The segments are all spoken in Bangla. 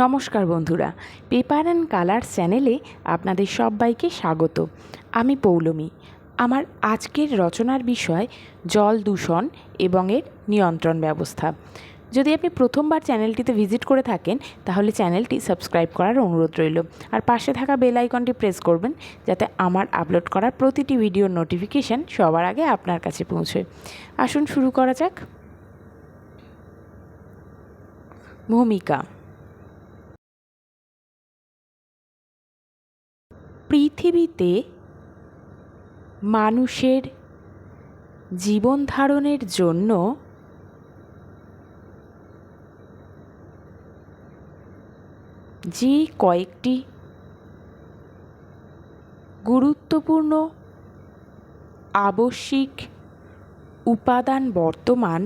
নমস্কার বন্ধুরা, পেপার অ্যান্ড কালার চ্যানেলে আপনাদের সবাইকে স্বাগত। আমি পৌলমী। আমার আজকের রচনার বিষয় জল দূষণ এবং এর নিয়ন্ত্রণ ব্যবস্থা। যদি আপনি প্রথমবার চ্যানেলটিতে ভিজিট করে থাকেন, তাহলে চ্যানেলটি সাবস্ক্রাইব করার অনুরোধ রইল। আর পাশে থাকা বেল আইকনটি প্রেস করবেন, যাতে আমার আপলোড করা প্রতিটি ভিডিওর নোটিফিকেশান সবার আগে আপনার কাছে পৌঁছয় আসুন শুরু করা যাক। ভূমিকা পৃথিবীতে মানুষের জীবন ধারণের জন্য যে কয়েকটি গুরুত্বপূর্ণ আবশ্যিক উপাদান বর্তমান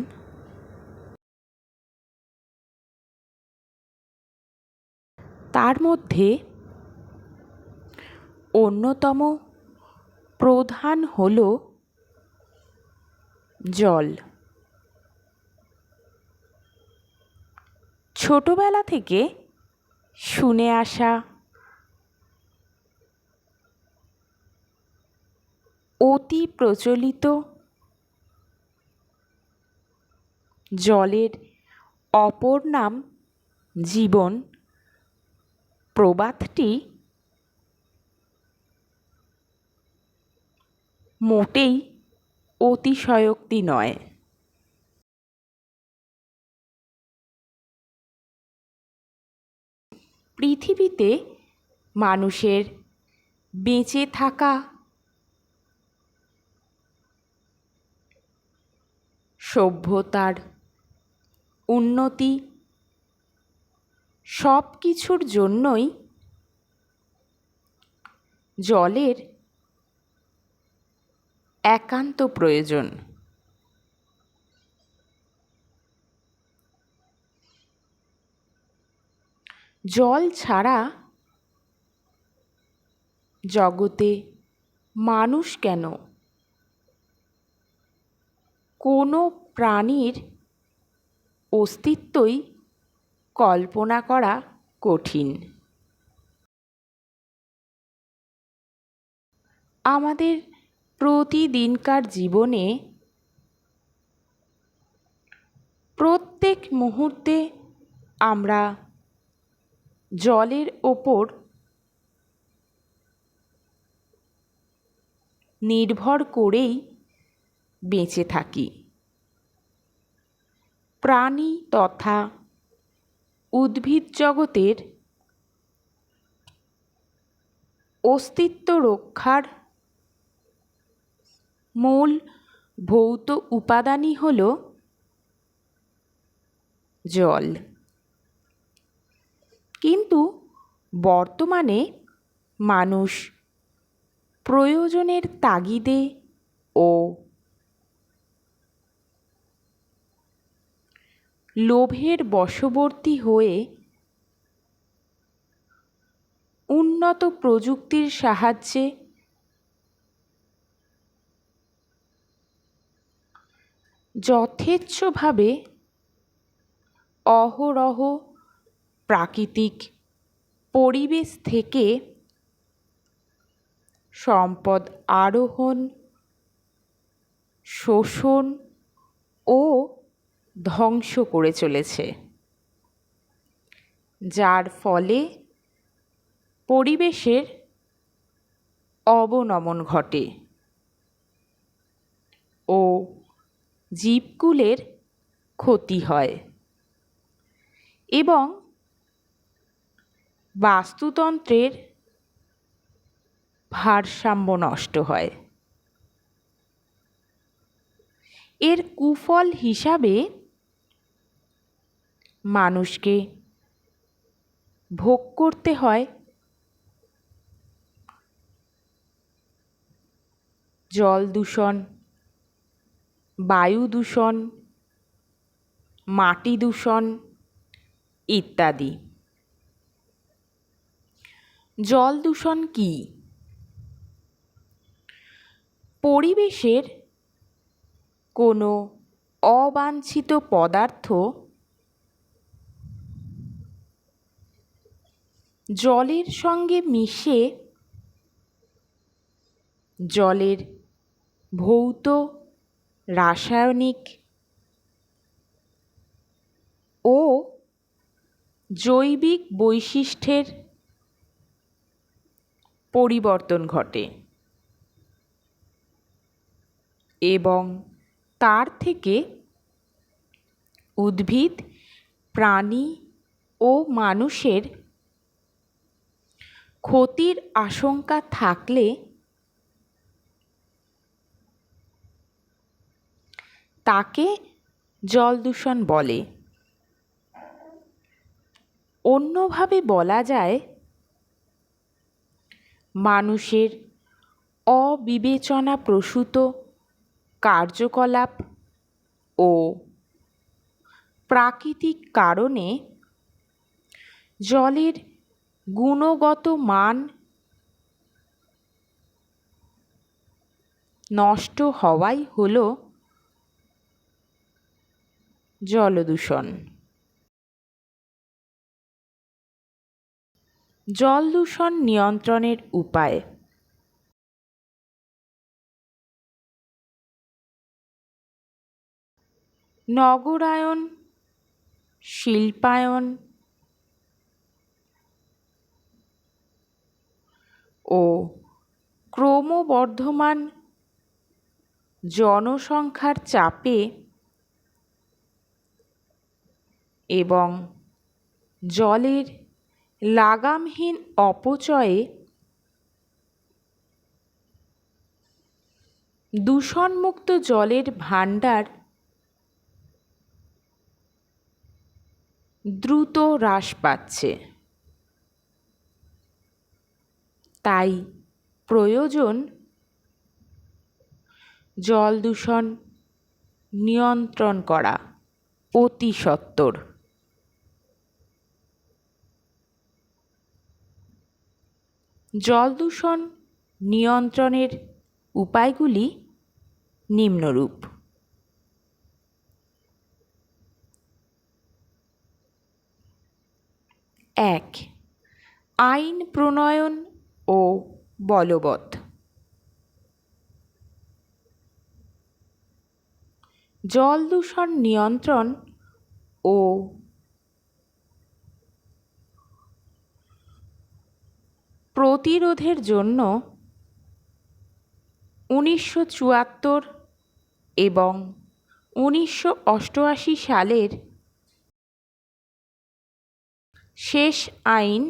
তার মধ্যে অন্যতম প্রধান হল জল। ছোটবেলা থেকে শুনে আসা অতি প্রচলিত জলের অপর নাম জীবন প্রবাদটি মোটেই অতিশয়োক্তি নয়। পৃথিবীতে মানুষের বেঁচে থাকা সভ্যতার উন্নতি সব কিছুর জন্যই জলের একান্ত প্রয়োজন। জল ছাড়া জগতে মানুষ কেন? কোনো প্রাণীর অস্তিত্বই কল্পনা করা কঠিন। আমাদের প্রতিদিনকার জীবনে প্রত্যেক মুহূর্তে আমরা জলের ওপর নির্ভর করেই বেঁচে থাকি। প্রাণী তথা উদ্ভিদ জগতের অস্তিত্ব রক্ষার মূল ভৌত উপাদানই হল জল। কিন্তু বর্তমানে মানুষ প্রয়োজনের তাগিদে ও লোভের বশবর্তী হয়ে উন্নত প্রযুক্তির সাহায্যে যথেচ্ছভাবে অহরহ প্রাকৃতিক পরিবেশ থেকে সম্পদ আরোহণ, শোষণ ও ধ্বংস করে চলেছে। যার ফলে পরিবেশের অবনমন ঘটে ও জীবকুলের ক্ষতি হয়। এবং বাস্তুতন্ত্রের ভারসাম্য নষ্ট হয়। এর কুফল হিসাবে মানুষকে ভোগ করতে হয়। জল দূষণ বায়ু দূষণ, মাটি দূষণ ইত্যাদি। জল দূষণ কী? পরিবেশের কোনো অবাঞ্ছিত পদার্থ জলের সঙ্গে মিশে জলের ভৌত রাসায়নিক ও জৈবিক বৈশিষ্ট্যের পরিবর্তন ঘটে এবং তার থেকে উদ্ভিদ, প্রাণী ও মানুষের ক্ষতির আশঙ্কা থাকলে তাকে জল দূষণ বলে। অন্যভাবে বলা যায়, মানুষের অবিবেচনাপ্রসূত কার্যকলাপ ও প্রাকৃতিক কারণে জলের গুণগত মান নষ্ট হওয়াই হল জলদূষণ। জল দূষণ নিয়ন্ত্রণের উপায়। নগরায়ন শিল্পায়ন ও ক্রমবর্ধমান জনসংখ্যার চাপে এবং জলের লাগামহীন অপচয়ে দূষণমুক্ত জলের ভাণ্ডার দ্রুত হ্রাস পাচ্ছে। তাই প্রয়োজন জল দূষণ নিয়ন্ত্রণ করা অতি সত্বর জল দূষণ নিয়ন্ত্রণের উপায়গুলি নিম্নরূপ। এক আইন প্রণয়ন ও বলবৎ। জল দূষণ নিয়ন্ত্রণ ও প্রতিরোধের জন্য উনিশশো চুয়াত্তর এবং উনিশশো অষ্টআশি সালের শেষ আইন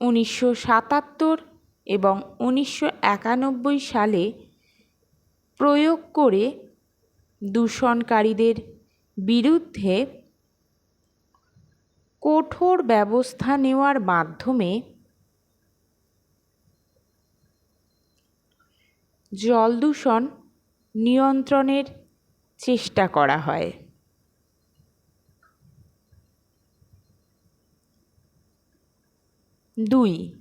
উনিশশো সাতাত্তর এবং উনিশশো একানব্বই সালে প্রয়োগ করে দূষণকারীদের বিরুদ্ধে কঠোর ব্যবস্থা নেওয়ার মাধ্যমে জল দূষণ নিয়ন্ত্রণের চেষ্টা করা হয়। দুই,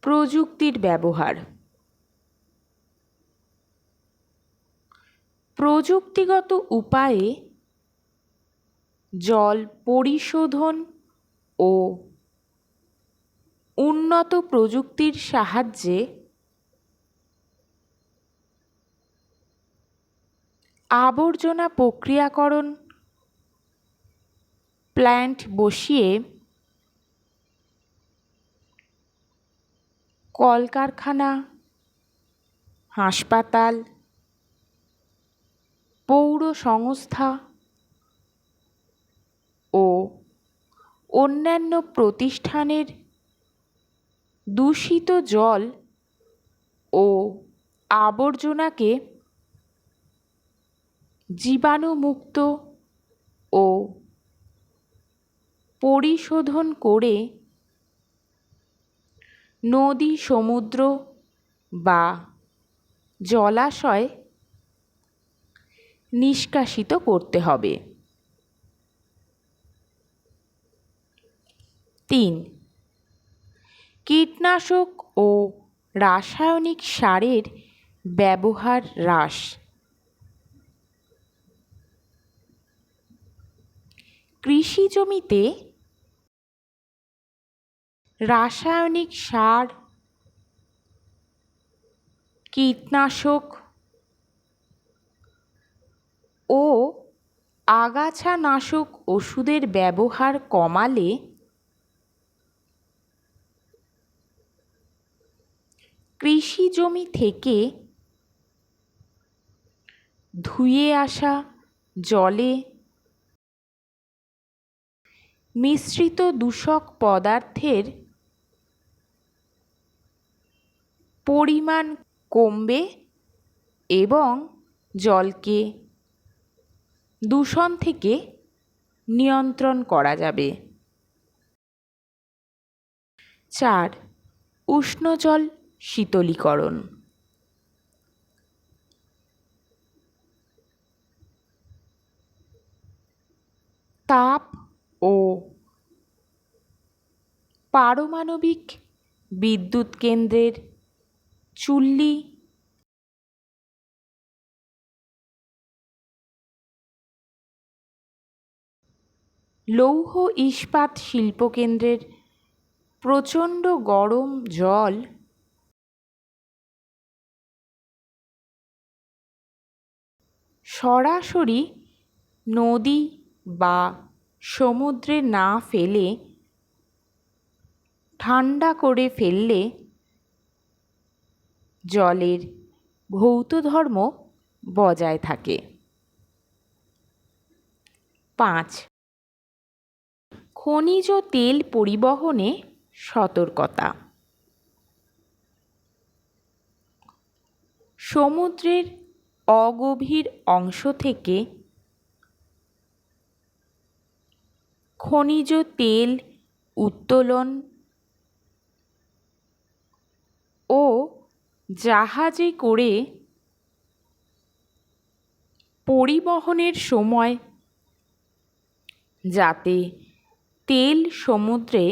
প্রযুক্তির ব্যবহার। প্রযুক্তিগত উপায়ে জল পরিশোধন ও উন্নত প্রযুক্তির সাহায্যে আবর্জনা প্রক্রিয়াকরণ প্ল্যান্ট বসিয়ে কলকারখানা, হাসপাতাল, পৌর সংস্থা ও অন্যান্য প্রতিষ্ঠানের দূষিত জল ও আবর্জনাকে জীবাণুমুক্ত ও পরিশোধন করে নদী, সমুদ্র বা জলাশয় নিষ্কাশিত করতে হবে। তিন, কীটনাশক ও রাসায়নিক সারের ব্যবহার হ্রাস। কৃষি জমিতে রাসায়নিক সার, কীটনাশক ও আগাছানাশক ওষুধের ব্যবহার কমালে কৃষি জমি থেকে ধুয়ে আসা জলে মিশ্রিত দূষক পদার্থের পরিমাণ কমবে এবং জলকে দূষণ থেকে নিয়ন্ত্রণ করা যাবে। চার, উষ্ণ জল শীতলীকরণ। তাপ ও পারমাণবিক বিদ্যুৎ কেন্দ্রের চুল্লি লৌহ ইস্পাত শিল্পকেন্দ্রের প্রচণ্ড গরম জল সরাসরি নদী বা সমুদ্রে না ফেলে ঠান্ডা করে ফেললে জলের ভৌত ধর্ম বজায় থাকে। পাঁচ, খনিজ তেল পরিবহনে সতর্কতা। সমুদ্রের অগভীর অংশ থেকে খনিজ তেল উত্তোলন ও জাহাজে করে পরিবহনের সময় যাতে তেল সমুদ্রে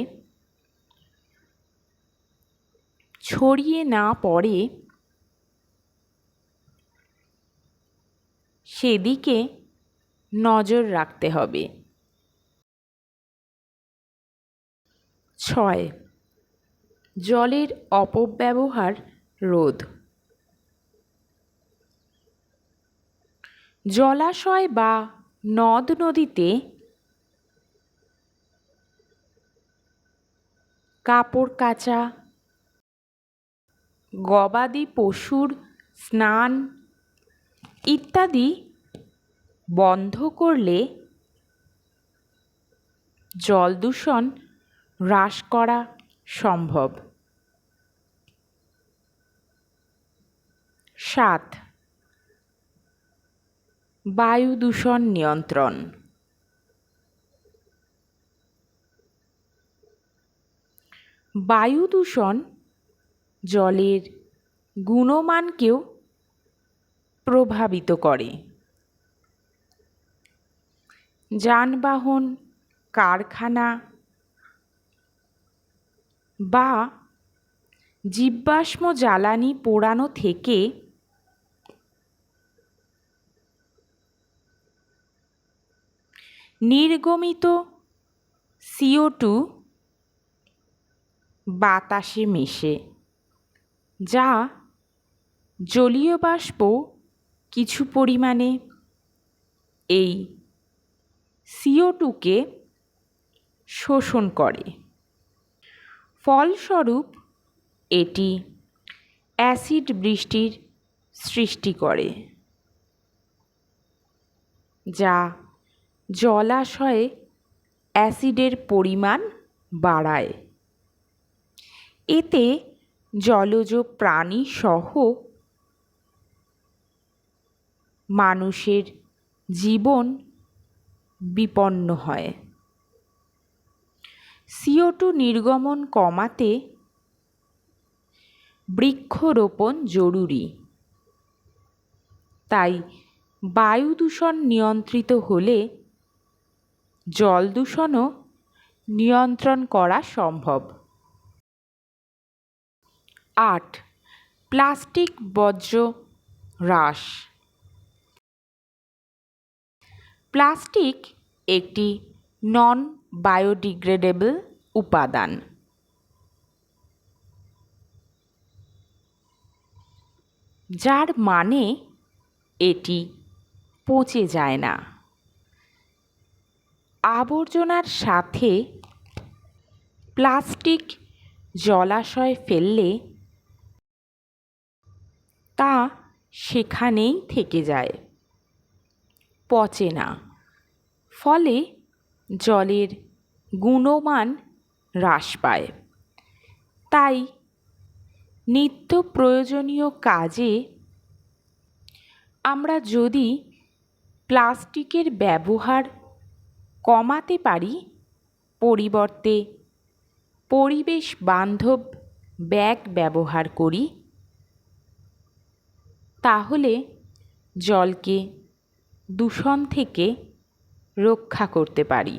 ছড়িয়ে না পড়ে, সেদিকে নজর রাখতে হবে। ছয়। জলের অপব্যবহার রোধ। জলাশয় বা নদ নদীতে কাপড় কাচা, গবাদি পশুর স্নান ইত্যাদি বন্ধ করলে জল দূষণ হ্রাস করা সম্ভব। সাত, বায়ু দূষণ নিয়ন্ত্রণ। বায়ু দূষণ জলের গুণমানকেও প্রভাবিত করে। যানবাহন, কারখানা বা জীবাশ্ম জ্বালানি পোড়ানো থেকে নির্গমিত সিও টু বাতাসে মেশে, যা জলীয় বাষ্প কিছু পরিমাণে এই সিও টুকে শোষণ করে। ফলস্বরূপ এটি অ্যাসিড বৃষ্টির সৃষ্টি করে, যা জলাশয়ে অ্যাসিডের পরিমাণ বাড়ায়। এতে জলজ প্রাণী সহ মানুষের জীবন বিপন্ন হয়। সিও টু নির্গমন কমাতে বৃক্ষরোপণ জরুরি। তাই বায়ু দূষণ নিয়ন্ত্রিত হলে জল দূষণও নিয়ন্ত্রণ করা সম্ভব। আট, প্লাস্টিক বর্জ্য হ্রাস। প্লাস্টিক একটি নন বায়োডিগ্রেডেবল উপাদান। যার মানে এটি পচে যায় না। আবর্জনার সাথে প্লাস্টিক জলাশয় ফেললে তা সেখানেই থেকে যায়, পচে না। ফলে জলের গুণমান হ্রাস পায়। তাই নিত্য প্রয়োজনীয় কাজে আমরা যদি প্লাস্টিকের ব্যবহার কমাতে পারি, পরিবর্তে পরিবেশ বান্ধব ব্যাগ ব্যবহার করি, তাহলে জলকে দূষণ থেকে রক্ষা করতে পারি।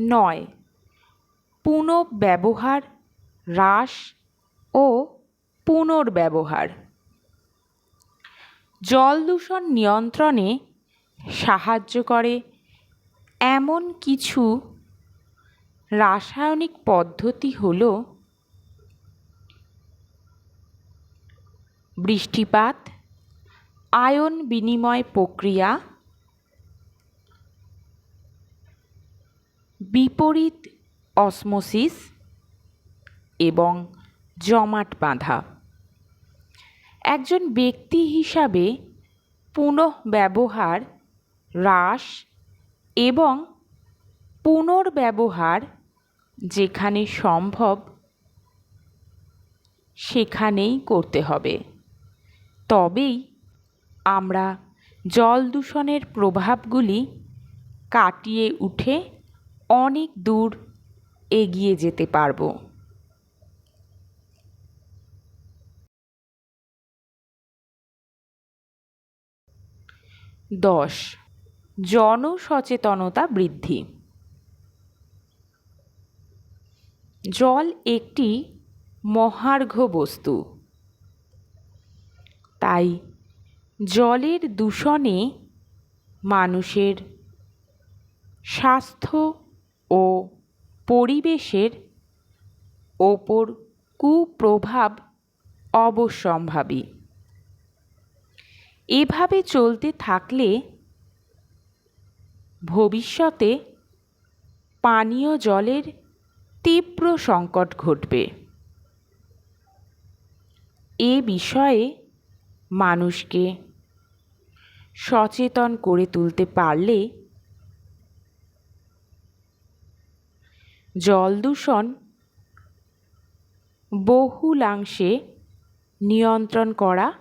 নয় পুনঃব্যবহার হ্রাস ও পুনর্ব্যবহার। জল দূষণ নিয়ন্ত্রণে সাহায্য করে এমন কিছু রাসায়নিক পদ্ধতি হল বৃষ্টিপাত আয়ন বিনিময় প্রক্রিয়া, বিপরীত অসমোসিস এবং জমাট বাঁধা। একজন ব্যক্তি হিসাবে পুনঃব্যবহার হ্রাস এবং পুনর্ব্যবহার যেখানে সম্ভব সেখানেই করতে হবে। তবেই আমরা জল দূষণের প্রভাবগুলি কাটিয়ে উঠে অনেক দূর এগিয়ে যেতে পারব। দশ, জনসচেতনতা বৃদ্ধি। জল একটি মহার্ঘ বস্তু, তাই জলের দূষণে মানুষের স্বাস্থ্য ও পরিবেশের ওপর কুপ্রভাব অবশ্যম্ভাবী। এভাবে চলতে থাকলে ভবিষ্যতে পানীয় জলের তীব্র সংকট ঘটবে। এ বিষয়ে মানুষকে সচেতন করে তুলতে পারলে জল দূষণ বহুলাংশে নিয়ন্ত্রণ করা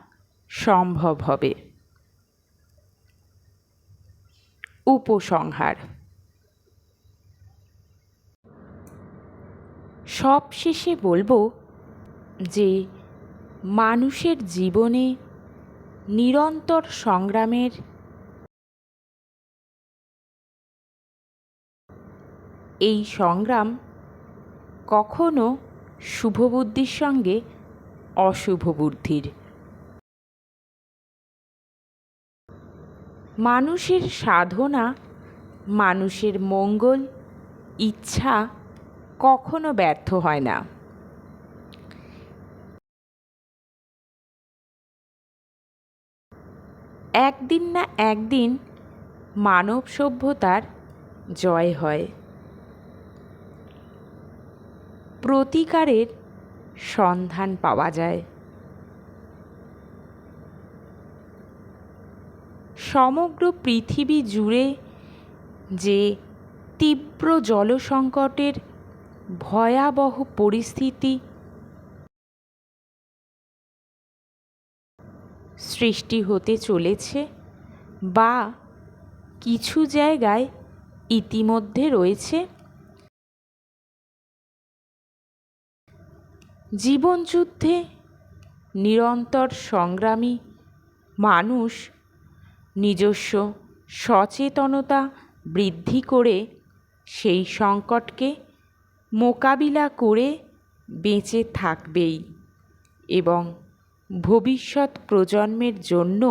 সম্ভব হবে। উপসংহার। সবশেষে বলব যে, মানুষের জীবনে নিরন্তর সংগ্রামের এই সংগ্রাম কখনো শুভবুদ্ধির সঙ্গে অশুভ বুদ্ধির মানুষের সাধনা, মানুষের মঙ্গল, ইচ্ছা কখনো ব্যর্থ হয় না। একদিন না একদিন মানব সভ্যতার জয় হয়। প্রতিকারের সন্ধান পাওয়া যায়। সমগ্র পৃথিবী জুড়ে যে তীব্র জলসংকটের ভয়াবহ পরিস্থিতি সৃষ্টি হতে চলেছে বা কিছু জায়গায় ইতিমধ্যে রয়েছে। জীবনযুদ্ধে নিরন্তর সংগ্রামী মানুষ নিজস্ব সচেতনতা বৃদ্ধি করে সেই সংকটকে মোকাবিলা করে বেঁচে থাকবেই এবং ভবিষ্যৎ প্রজন্মের জন্য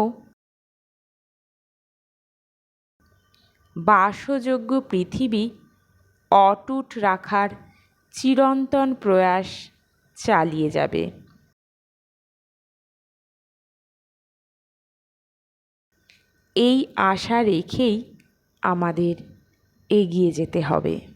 বাসযোগ্য পৃথিবী অটুট রাখার চিরন্তন প্রয়াস চালিয়ে যাবে। এই আশা রেখেই আমাদের এগিয়ে যেতে হবে।